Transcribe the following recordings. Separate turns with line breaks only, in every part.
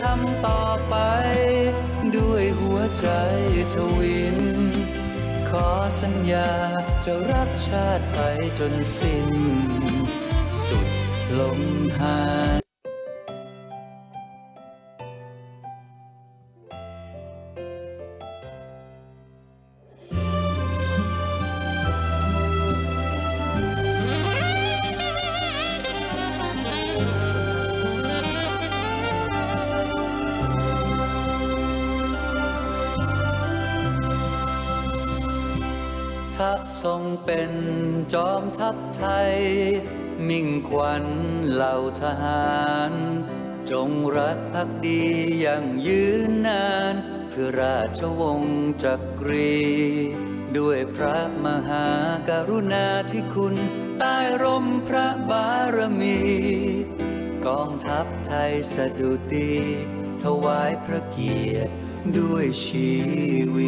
ทำต่อไป ด้วยหัวใจทวิน ขอสัญญาจะรักชาติไปจนสิ้น สุดลมหาย ถ้าทรงเป็นจอมทัพไทย มิ่งขวัญเหล่าทหาร จงรักภักดีอย่างยืนนานเพื่อราชวงศ์จักรี ด้วยพระมหากรุณาธิคุณใต้ร่มพระบารมี กองทัพไทยสะดุดีถวายพระเกียรติด้วยชีวิน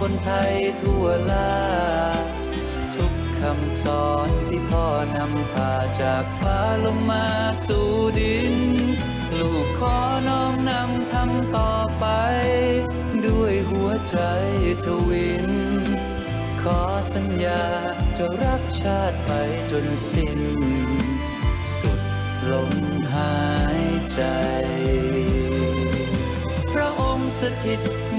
คนไทยทั่วลา ทุกคำสอนที่พ่อนำพาจากฟ้าลงมาสู่ดิน ลูกขอน้อมนำทำต่อไป ด้วยหัวใจทวิน ขอสัญญาจะรักชาติไปจนสิ้น สุดลมหายใจ พระองค์สถิต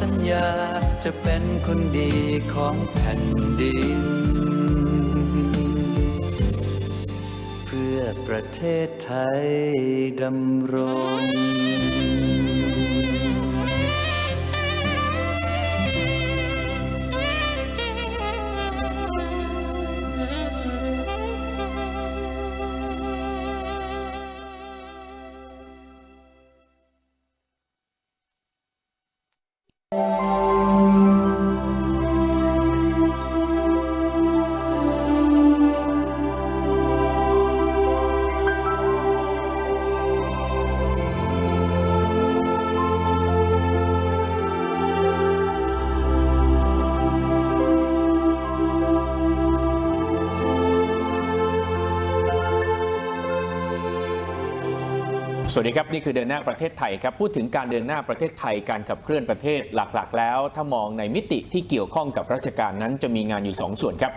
สัญญาจะเป็นคนดีของแผ่นดิน เพื่อประเทศไทยดำรง
สวัสดีครับ นี่คือเดินหน้าประเทศไทยครับ พูดถึงการเดินหน้าประเทศไทยการขับเคลื่อนประเทศหลักๆ แล้ว ถ้ามองในมิติที่เกี่ยวข้องกับราชการนั้นจะมีงานอยู่ 2 ส่วนครับ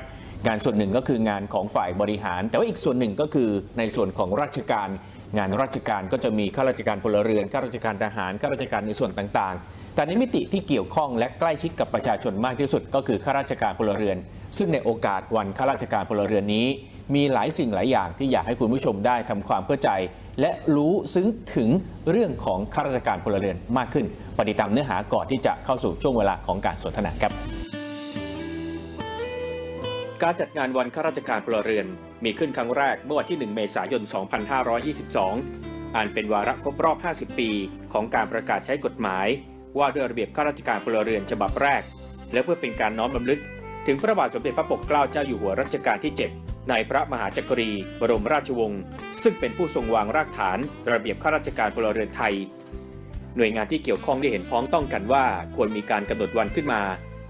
งานส่วนหนึ่งก็คืองานของฝ่ายบริหาร แต่ว่าอีกส่วนหนึ่งก็คือในส่วนของราชการ งานราชการก็จะมีข้าราชการพลเรือนข้าราชการทหารข้าราชการในส่วนต่างๆ แต่ในมิติที่เกี่ยวข้องและใกล้ชิดกับประชาชนมากที่สุด ก็คือข้าราชการพลเรือน ซึ่งในโอกาสวันข้าราชการพลเรือนนี้ มีหลายสิ่งหลายอย่างที่อยากให้คุณผู้ชมได้ทำความเข้าใจ และรู้ซึ้งถึงเรื่องของข้าราชการพลเรือนมากขึ้นปฏิตามเนื้อหาก่อนที่จะเข้าสู่ช่วงเวลาของการสนทนาครับ การจัดงานวันข้าราชการพลเรือน มีขึ้นครั้งแรกเมื่อวันที่ 1 เมษายน 2522อ่านเป็นวาระครบรอบ 50 ปี ของการประกาศใช้กฎหมาย ว่าด้วยระเบียบข้าราชการพลเรือนฉบับแรก และเพื่อเป็นการน้อมรำลึก ถึงพระบาทสมเด็จพระปกเกล้าเจ้าอยู่หัวรัชกาลที่ 7 ในพระมหาจักรี บรมราชวงศ์ซึ่งเป็นผู้ทรงวางรากฐานระเบียบข้าราชการพลเรือนไทย หน่วยงานที่เกี่ยวข้องได้เห็นพ้องต้องกันว่า ควรมีการกำหนดวันขึ้นมา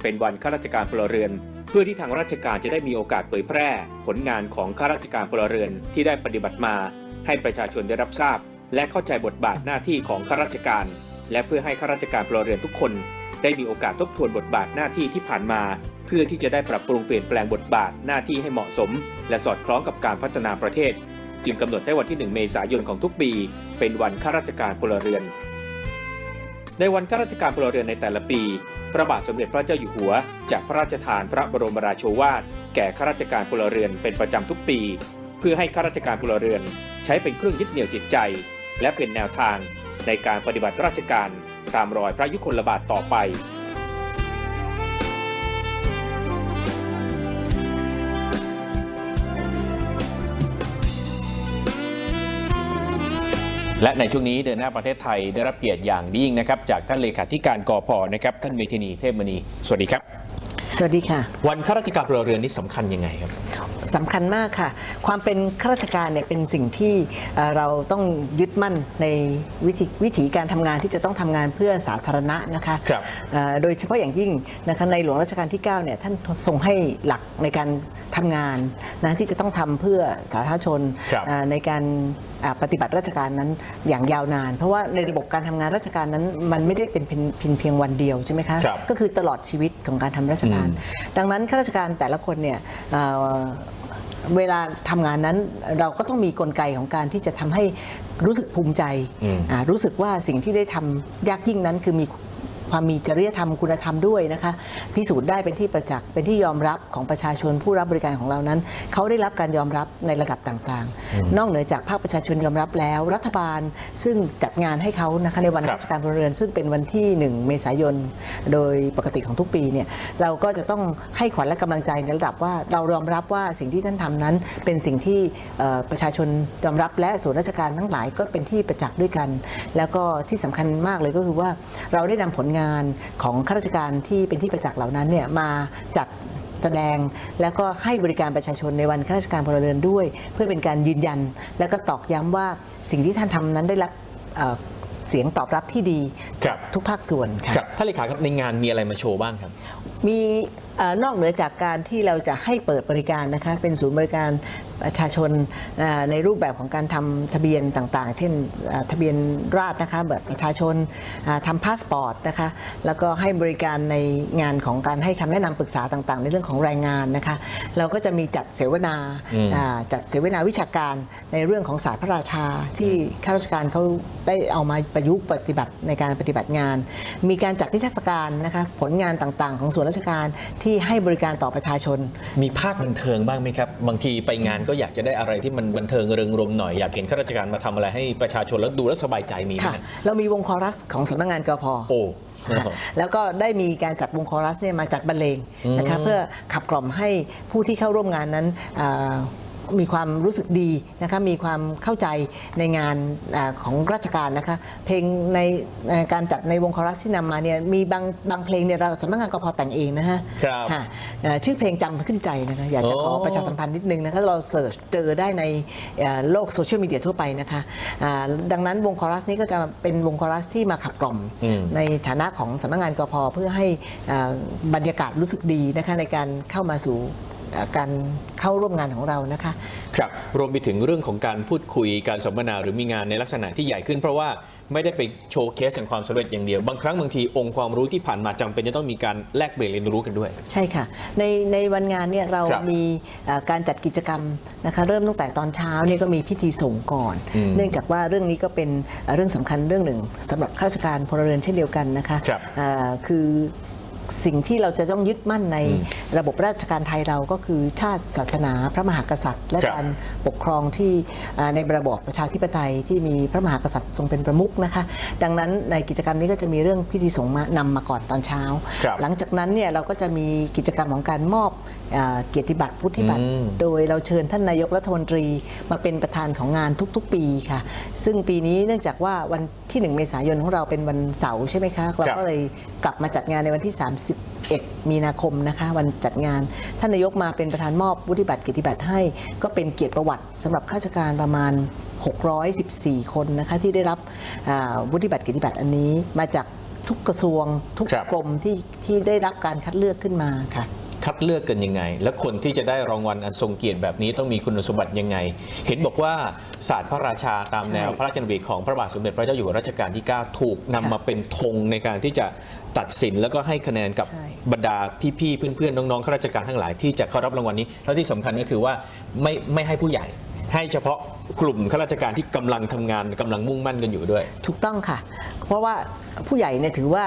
เป็นวันข้าราชการพลเรือน เพื่อที่ทางราชการจะได้มีโอกาสเผยแพร่ ผลงานของข้าราชการพลเรือนที่ได้ปฏิบัติมา ให้ประชาชนได้รับทราบ และเข้าใจบทบาทหน้าที่ของข้าราชการ และเพื่อให้ข้าราชการพลเรือนทุกคน ได้มีโอกาสทบทวนบทบาทหน้าที่ที่ผ่านมา เพื่อที่จะได้ปรับปรุงเปลี่ยนแปลงบทบาทหน้าที่ให้เหมาะสม และสอดคล้องกับการพัฒนาประเทศ จึงกำหนดให้วันที่ 1 เมษายนของทุกปี เป็นวันข้าราชการพลเรือน ในวันข้าราชการพลเรือนในแต่ละปี พระบาทสมเด็จพระเจ้าอยู่หัวจะพระราชทานพระบรมราโชวาทแก่ข้าราชการพลเรือนเป็นประจำทุกปี เพื่อให้ข้าราชการพลเรือน ใช้เป็นเครื่องยึดเหนี่ยวจิตใจ และเป็นแนวทางในการปฏิบัติราชการตามรอยพระยุคลบาทต่อไป และในช่วงนี้เดินหน้าประเทศไทยได้รับเกียรติอย่างยิ่งนะครับ จากท่านเลขาธิการกอพนะครับท่านเมธินีเทพมณี สวัสดีครับ
สวัสดีค่ะ
วันข้าราชการพลเรือนนี่สำคัญยังไงครับ
สำคัญมากค่ะ ความเป็นข้าราชการเนี่ยเป็นสิ่งที่เอ่อเราต้องยึดมั่นในวิธีวิถีการทำงานที่จะต้องทำงานเพื่อสาธารณะนะคะ
ครับ
เอ่อโดยเฉพาะอย่างยิ่งนะคะในหลวงรัชกาลที่9เนี่ยท่านทรงให้หลักในการทำงานนะที่จะต้องทำเพื่อสาธารณชน
ครับ
เอ่อในการอ่าปฏิบัติราชการนั้นอย่างยาวนาน เพราะว่าในระบบการทำงานราชการนั้นมันไม่ได้เป็นเพียงเพียงเพียงวันเดียวใช่ไหมคะ
ครับ
ก็คือตลอดชีวิตของการทำราชการ
อืม
ดังนั้นข้าราชการแต่ละคนเนี่ยเอ่อเวลาทำงานนั้นเราก็ต้องมีกลไกของการที่จะทำให้รู้สึกภูมิใจ
อืม
อ่ารู้สึกว่าสิ่งที่ได้ทำยากยิ่งนั้นคือมี ความมีจริยธรรมคุณธรรมด้วยนะคะพิสูจน์ได้เป็นที่ประจักษ์เป็นที่ยอมรับของประชาชนผู้รับบริการของเรานั้น เขาได้รับการยอมรับในระดับต่าง
อืม
ๆนอกเหนือจากภาคประชาชนยอมรับแล้ว รัฐบาลซึ่งจัดงานให้เขานะคะในวัน
ครับ
ราชการพลเรือน ซึ่งเป็นวันที่ 1 เมษายน โดยปกติของทุกปีเนี่ยเราก็จะต้องให้ขวัญและกำลังใจในระดับว่าเรายอมรับว่าสิ่งที่ท่านทำนั้น เป็นสิ่งที่เอ่อประชาชนยอมรับและส่วนราชการทั้งหลายก็เป็นที่ประจักษ์ด้วยกัน แล้วก็ที่สำคัญมากเลยก็คือว่าเราได้นำผลงานของข้าราชการที่เป็นที่ประจักษ์เหล่านั้นเนี่ยมาจัดแสดงแล้วก็ให้บริการประชาชนในวันข้าราชการพลเรือนด้วย เพื่อเป็นการยืนยัน และก็ตอกย้ำว่าสิ่งที่ท่านทำนั้นได้รับเอ่อเสียงตอบรับที่ดี
ครับ
ทุกภาคส่วนค่ะ
ครับท่านเลขาครับในงานมีอะไรมาโชว์บ้างครับ
มีเอ่อ นอกเหนือจากการที่เราจะให้เปิดบริการนะคะเป็นศูนย์บริการประชาชนเอ่อในรูปแบบของการทำทะเบียนต่างๆ เช่นเอ่อทะเบียนราษฎร์นะคะแบบประชาชนอ่าทำพาสปอร์ตนะคะแล้วก็ให้บริการในงานของการให้คำแนะนำปรึกษาต่างๆ ในเรื่องของแรงงานนะคะเราก็จะมีจัดเสวนา
อืม
อ่าจัดเสวนาวิชาการในเรื่องของศาสตร์พระราชาที่ข้าราชการเขาได้เอามาประยุกต์ปฏิบัติในการปฏิบัติงาน มีการจัดนิทรรศการนะคะผลงานต่างๆ ของส่วนราชการที่ให้บริการต่อประชาชน
มีภาคบันเทิงบ้างไหมครับ บางทีไปงานก็อยากจะได้อะไรที่มันบันเทิงเริงรมย์หน่อยอยากเห็นข้าราชการมาทำอะไรให้ประชาชนแล้วดูแล้วสบายใจมีไหม
ค่ะ
ฮะ
เรามีวงคอรัสของสำนักงานกพ
โอ้
แล้วก็ได้มีการจัดวงคอรัสเนี่ยมาจัดบรรเลงนะคะ
อืม
เพื่อขับกล่อมให้ผู้ที่เข้าร่วมงานนั้นอ่า มีความรู้สึกดีนะคะมีความเข้าใจในงานอาของราชการนะคะเพลงในในการจัดในวงคอรัสที่นำมาเนี่ยมีบางบางเพลงเนี่ยเราสำนักงานกพแต่งเองนะฮะ
ครับ
ค่ะเอ่อชื่อเพลงจำขึ้นใจนะคะอยากจะขอ
โอ้
ประชาสัมพันธ์นิดนึงนะคะเราเสิร์ชเจอได้ในเอ่อโลกโซเชียลมีเดียทั่วไปนะคะอ่าดังนั้นวงคอรัสนี้ก็จะเป็นวงคอรัสที่มาขับกล่อม
อืม
ในฐานะของสำนักงานกพเพื่อให้อ่าบรรยากาศรู้สึกดีนะคะในการเข้ามาสู่อ่า การเข้าร่วมงานของเรานะคะ
ครับรวมไปถึงเรื่องของการพูดคุยการสัมมนาหรือมีงานในลักษณะที่ใหญ่ขึ้น เพราะว่าไม่ได้ไปโชว์เคสแห่งความสำเร็จอย่างเดียว บางครั้งบางทีองค์ความรู้ที่ผ่านมาจำเป็นจะต้องมีการแลกเปลี่ยนเรียนรู้กันด้วย
ใช่ค่ะ ในในวันงานเนี่ยเรา
ครับ
มีเอ่อการจัดกิจกรรมนะคะเริ่มตั้งแต่ตอนเช้าเนี่ยก็มีพิธีส่งก่อน
อืม
เนื่องจากว่าเรื่องนี้ก็เป็นเอ่อเรื่องสำคัญเรื่องหนึ่งสำหรับข้าราชการพลเรือนเช่นเดียวกันนะคะ
ครับ
เอ่อคือ สิ่งที่เราจะต้องยึดมั่นใน
อืม
ระบบราชการไทยเราก็คือชาติศาสนาพระมหากษัตริย์ และ
ครับ
การปกครองที่อ่าในระบอบประชาธิปไตยที่มีพระมหากษัตริย์ทรงเป็นประมุขนะคะ ดังนั้นในกิจกรรมนี้ก็จะมีเรื่องพิธีสงฆ์มานำมาก่อนตอนเช้า
ครับ
หลังจากนั้นเนี่ยเราก็จะมีกิจกรรมของการมอบอาเกียรติบัตรพุทธิบัตร
อืม
โดยเราเชิญท่านนายกรัฐมนตรีมาเป็นประธานของงานทุกๆ ปีค่ะ ซึ่งปีนี้เนื่องจากว่าวันที่ 1 เมษายนของเราเป็นวันเสาร์ใช่ไหมคะเราก็เลยกลับมาจัดงานในวันที่31 มีนาคมนะคะวันจัดงาน ท่านนายกมาเป็นประธานมอบวุฒิบัตรเกียรติบัตรให้ ก็เป็นเกียรติประวัติสำหรับข้าราชการประมาณ 614 คนนะคะที่ได้รับอ่าวุฒิบัตรเกียรติบัตรอันนี้มาจากทุกกระทรวงทุก
ครับ
กรมที่ที่ได้รับการคัดเลือกขึ้นมาค่ะ
คัดเลือกกันยังไง และคนที่จะได้รางวัลอันทรงเกียรติแบบนี้ต้องมีคุณสมบัติยังไง เห็นบอกว่าศาสตร์พระราชาตามแนวพระราชดำริของพระบาทสมเด็จพระเจ้าอยู่หัวรัชกาลที่ 9 ถูกนำ
ค่ะ
มาเป็นธงในการที่จะตัดสินแล้วก็ให้คะแนนกับบรรดาพี่ๆเพื่อนๆน้องๆข้าราชการทั้งหลายที่จะเข้ารับรางวัลนี้ แล้วที่สำคัญก็คือว่าไม่ไม่ให้ผู้ใหญ่ให้เฉพาะกลุ่มข้าราชการที่กำลังทำงานกำลังมุ่งมั่นกันอยู่ด้วย
ถูกต้องค่ะ เพราะว่าผู้ใหญ่เนี่ยถือว่า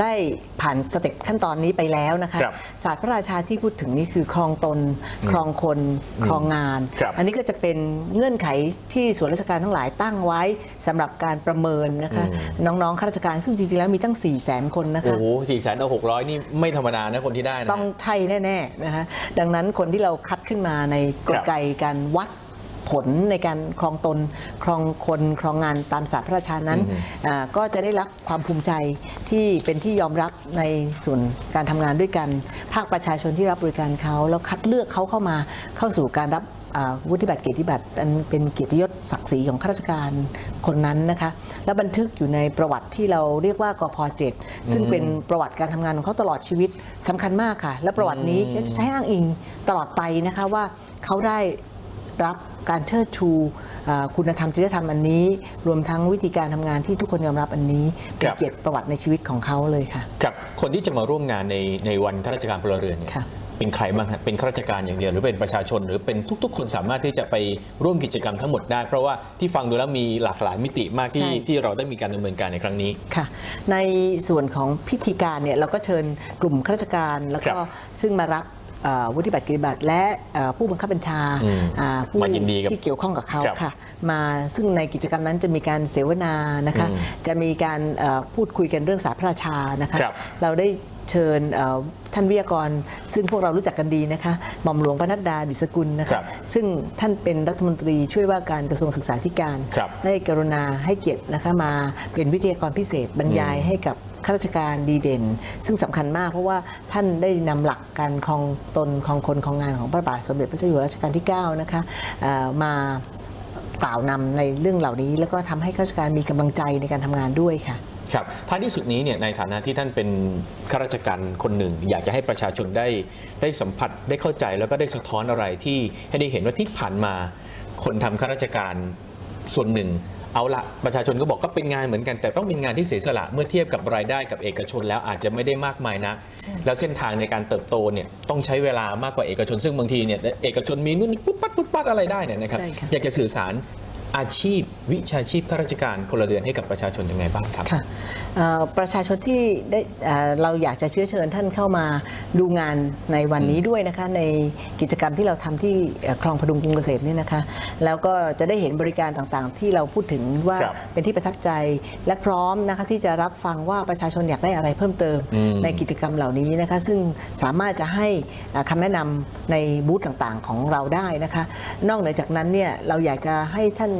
ได้ผ่านสเต็ปขั้นตอนนี้ไปแล้วนะคะ
ครับ
ศาสตร์พระราชาที่พูดถึงนี่คือครองตน
อืม
ครองคน
อืม
ครองงาน
ครับ
อันนี้ก็จะเป็นเงื่อนไขที่ส่วนราชการทั้งหลายตั้งไว้สำหรับการประเมินนะคะน้องๆข้าราชการซึ่งจริงๆแล้วมีตั้ง 4 0 0แสนคนนะ
โอ้
คะ
โหสี่แสนเอาหกร้อยนี่ไม่ธรรมดานะคนที่ได้นะ
ต้องใช่แน่ๆนะคะดังนั้นคนที่เราคัดขึ้นมาในก
ค
ล
รับ
ไกการวัด ผลในการครองตนครองคนครองงานตามศาสตร์พระราชานั้น
อืม
อ่าก็จะได้รับความภูมิใจที่เป็นที่ยอมรับในส่วนการทำงานด้วยกัน ภาคประชาชนที่รับบริการเขาแล้วคัดเลือกเขาเข้ามาเข้าสู่การรับอ่าวุฒิบัตรเกียรติบัตรอันเป็นเกียรติยศศักดิ์ศรีของข้าราชการคนนั้นนะคะแล้วบันทึกอยู่ในประวัติที่เราเรียกว่ากพ7ซึ่งเป็นประวัติการทำงานของเขาตลอดชีวิตสำคัญมากค่ะ และประวัตินี้
อืม
จะใช้อ้างอิงตลอดไปนะคะว่าเขาได้ รับการเชิดชูอ่าคุณธรรมจริยธรรมอันนี้ รวมทั้งวิธีการทำงานที่ทุกคนยอมรับอันนี้เป็น
ครับ
เกียรติประวัติในชีวิตของเขาเลยค่ะ
ครับคนที่จะมาร่วมงานในในวันข้าราชการพลเรือนเนี่ย
ค่ะ
เป็นใครบ้างฮะเป็นข้าราชการอย่างเดียวหรือเป็นประชาชน หรือเป็นทุก ๆ คนสามารถที่จะไปร่วมกิจกรรมทั้งหมดได้ เพราะว่าที่ฟังดูแล้วมีหลากหลายมิติมากที่
ใช่
ที่เราได้มีการดำเนินการในครั้งนี้
ค่ะ ในส่วนของพิธีการเนี่ยเราก็เชิญกลุ่มข้าราชการแล้ว
ครั
ก็
บ
ซึ่งมารับเอ่อ วุฒิบัตรกิจบัตรและเอ่อผู้บังคับบัญชา
อืม
อ่าผู้
มายินดีกับ
ที่เกี่ยวข้องกับเขา
ครับ
ค่ะมาซึ่งในกิจกรรมนั้นจะมีการเสวนานะคะ
อืม
จะมีการเอ่อพูดคุยกันเรื่องสารพระราชานะคะ
ครับ
เราได้เชิญเอ่อท่านวิทยากร ซึ่งพวกเรารู้จักกันดีนะคะหม่อมหลวงพระนัดดาดิสกุลนะ
ครั
คะ
บ
ซึ่งท่านเป็นรัฐมนตรีช่วยว่าการกระทรวงศึกษาธิการ
ครับ
ได้กรุณาให้เกียรตินะคะมาเป็นวิทยากรพิเศษบรรยาย
อืม
ให้กับ ข้าราชการดีเด่น ซึ่งสำคัญมากเพราะว่าท่านได้นำหลักการคองตนคองคนคองงานของพระบาทสมเด็จพระเจ้าอยู่หัวรัชกาลที่9นะคะมากล่าวนำในเรื่องเหล่านี้ แล้วก็ทำให้ข้าราชการมีกำลังใจในการทำงานด้วยค่ะ
ครับท้ายที่สุดนี้เนี่ยในฐานะที่ท่านเป็นข้าราชการคนหนึ่ง อยากจะให้ประชาชนได้ได้สัมผัสได้เข้าใจแล้วก็ได้สะท้อนอะไรที่ให้ได้เห็นว่าที่ผ่านมาคนทำข้าราชการส่วนหนึ่ง เอาละประชาชนก็บอกก็เป็นงานเหมือนกัน แต่ต้องเป็นงานที่เสียสละเมื่อเทียบกับรายได้กับเอกชนแล้วอาจจะไม่ได้มากมายนะ
ใช่
แล้วเส้นทางในการเติบโตเนี่ยต้องใช้เวลามากกว่าเอกชนซึ่งบางทีเนี่ยเอกชนมีนู่นนี่ปุ๊บปั๊บปุ๊บปั๊บอะไรได้เนี่ยนะครับ
ใช่ค่ะ
อยากจะสื่อสาร อาชีพวิชาชีพข้าราชการพลเรือนให้กับประชาชนยังไงบ้างครับ
ค่ะเอ่อประชาชนที่ได้เอ่อเราอยากจะเชื้อเชิญท่านเข้ามาดูงานในวันนี้ด้วยนะคะในกิจกรรมที่เราทำที่เอ่อคลองพดุงกรุงเกษมเนี่ยนะคะ แล้วก็จะได้เห็นบริการต่างๆ ที่เราพูดถึงว่า
ครับ
เป็นที่ประทับใจและพร้อมนะคะที่จะรับฟังว่าประชาชนอยากได้อะไรเพิ่มเติม
อืม
ในกิจกรรมเหล่านี้นะคะ ซึ่งสามารถจะให้เอ่อคำแนะนำในบูธต่างๆของเราได้นะคะ นอกเหนือจากนั้นเนี่ยเราอยากจะให้ท่านเอ่อ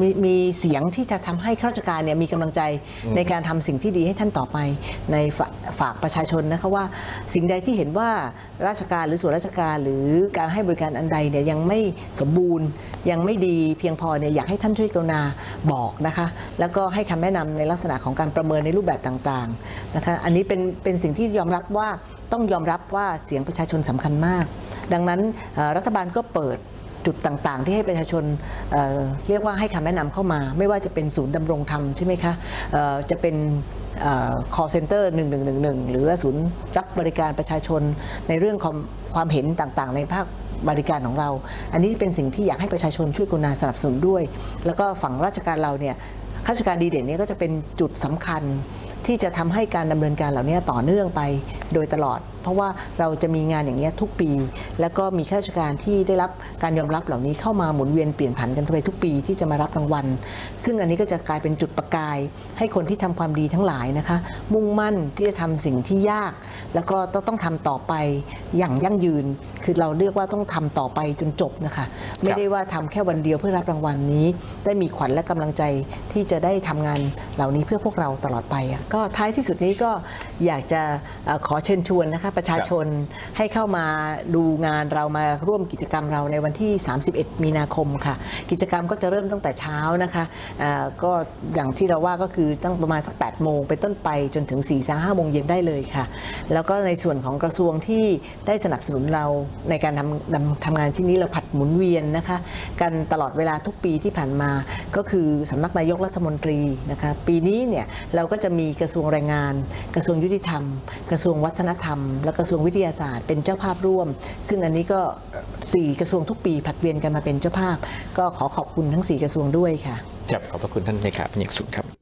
มีมีเสียงที่จะทำให้ข้าราชการเนี่ยมีกำลังใจ
อืม
ในการทำสิ่งที่ดีให้ท่านต่อไป ในฝาฝากประชาชนนะคะว่า สิ่งใดที่เห็นว่าราชการหรือส่วนราชการหรือการให้บริการอันใดเนี่ยยังไม่สมบูรณ์ ยังไม่ดีเพียงพอเนี่ยอยากให้ท่านช่วยกรุณาบอกนะคะ แล้วก็ให้คำแนะนำในลักษณะของการประเมินในรูปแบบต่างๆนะคะอันนี้เป็นเป็นสิ่งที่ยอมรับว่าต้องยอมรับว่าเสียงประชาชนสำคัญมาก ดังนั้นเอ่อรัฐบาลก็เปิด จุดต่างๆ ที่ให้ประชาชนเเรียกว่าให้คำแนะนำเข้ามา ไม่ว่าจะเป็นศูนย์ดำรงธรรมใช่ไหมคะจะเป็น call center 1111 หรือว่าศูนย์รับบริการประชาชนในเรื่องความความเห็นต่างๆ ในภาคบริการของเรา อันนี้เป็นสิ่งที่อยากให้ประชาชนช่วยกรุณาสนับสนุนด้วย แล้วก็ฝั่งราชการเราเนี่ยข้าราชการดีเด่นนี้ก็จะเป็นจุดสำคัญ ที่จะทำให้การดำเนินการเหล่านี้ต่อเนื่องไปโดยตลอด เพราะว่าเราจะมีงานอย่างนี้ทุกปี แล้วก็มีข้าราชการที่ได้รับการยอมรับเหล่านี้เข้ามาหมุนเวียนเปลี่ยนผันกันไปทุกปีที่จะมารับรางวัล ซึ่งอันนี้ก็จะกลายเป็นจุดประกาย ให้คนที่ทำความดีทั้งหลายนะคะ มุ่งมั่นที่จะทำสิ่งที่ยาก แล้วก็ต้องต้องทำต่อไปอย่างยั่งยืน คือเราเรียกว่าต้องทำต่อไปจนจบนะคะ ไม่ได้ว่าทำแค่วันเดียวเพื่อรับรางวัลนี้ ได้มีขวัญและกำลังใจที่จะได้ทำงานเหล่านี้เพื่อพวกเราตลอดไปอะก็ท้ายที่สุดนี้ก็อยากจะเอ่อขอเชิญชวนนะคะประชาชนให้เข้ามาดูงานเรามาร่วมกิจกรรมเราในวันที่ 31 มีนาคมค่ะ กิจกรรมก็จะเริ่มตั้งแต่เช้านะคะเอ่อก็อย่างที่เราว่าก็คือตั้งประมาณสัก 8 โมงเป็นต้นไปจนถึง4ี่ห้าโมงเย็นได้เลยค่ะ แล้วก็ในส่วนของกระทรวงที่ได้สนับสนุนเราในการทำทำทำงานชิ้นนี้เราผัดหมุนเวียนนะคะ กันตลอดเวลาทุกปีที่ผ่านมาก็คือสำนักนายกรัฐมนตรีนะคะปีนี้เนี่ยเราก็จะมีกระทรวงแรงงาน กระทรวงยุติธรรม กระทรวงวัฒนธรรม และกระทรวงวิทยาศาสตร์เป็นเจ้าภาพร่วม ซึ่งอันนี้ก็สี่กระทรวงทุกปีผัดเวียนกันมาเป็นเจ้าภาพ ก็ขอขอบคุณทั้งสี่กระทรวงด้วยค่ะ
ครับขอบพระคุณท่านเลขาเป็นอย่างสูงครับ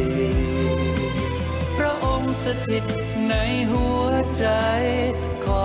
สถิตในหัวใจ